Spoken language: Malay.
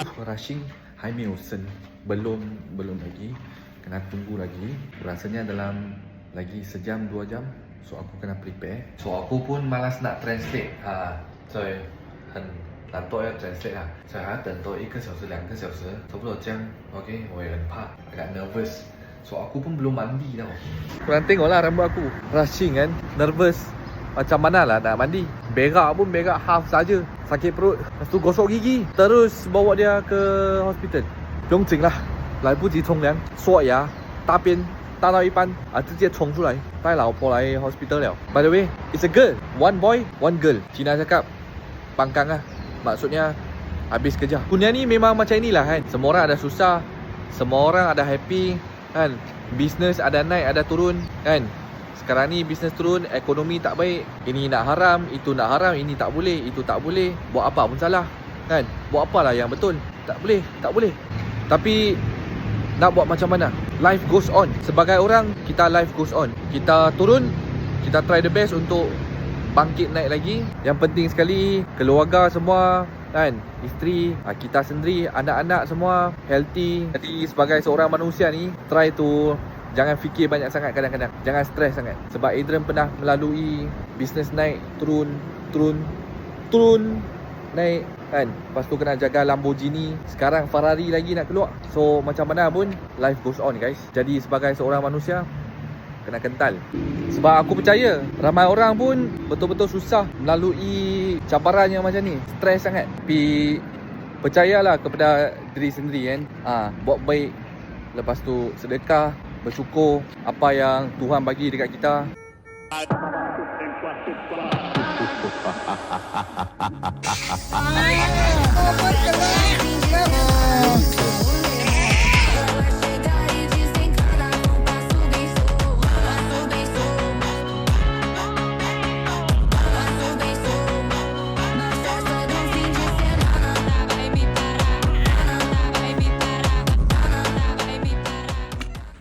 Aku rushing Jaime Wilson Belum Belum lagi. Kena tunggu lagi. Rasanya dalam Lagi sejam dua jam. so aku kena prepare so aku pun malas nak translate ah 所以很懒惰要 translate 啊所以还要等多一个小时两个小时差不多这样 OK 我也很怕 agak nervous so aku pun belum mandi tau korang tengok lah rambut aku rushing kan nervous macam mana lah nak mandi Berak pun berak half saja Sakit perut Lepas tu gosok gigi Terus bawa dia ke hospital 不用紧啦来不及冲凉刷牙大便 大到一半啊直接冲出来带老婆来 hospital 了 By the way It's a girl One boy One girl Cina cakap Pangkang lah Maksudnya Habis kerja Dunia ni memang macam inilah kan Semua orang ada susah Semua orang ada happy Kan Business ada naik ada turun Kan sekarang ni bisnes turun, ekonomi tak baik. Ini nak haram, itu nak haram, ini tak boleh, itu tak boleh. Buat apa pun salah. Kan? Buat apalah yang betul? Tak boleh, tak boleh. Tapi nak buat macam mana? Life goes on. Sebagai orang, kita life goes on. Kita turun, kita try the best untuk bangkit naik lagi. Yang penting sekali keluarga semua kan isteri ah, kita sendiri anak-anak semua healthy jadi sebagai seorang manusia ni try to Jangan fikir banyak sangat kadang-kadang Jangan stres sangat Sebab Adrian pernah melalui Bisnes naik Turun Turun Turun Naik Kan? Lepas tu kena jaga Lamborghini. Sekarang Ferrari lagi nak keluar. So macam mana pun Life goes on guys. Jadi sebagai seorang manusia Kena kental. Sebab aku percaya Ramai orang pun Betul-betul susah Melalui Cabaran yang macam ni. Stres sangat. Tapi Percayalah kepada diri sendiri kan? Ha, Buat baik. Lepas tu sedekah bersyukur apa yang Tuhan bagi dekat kita. Opa.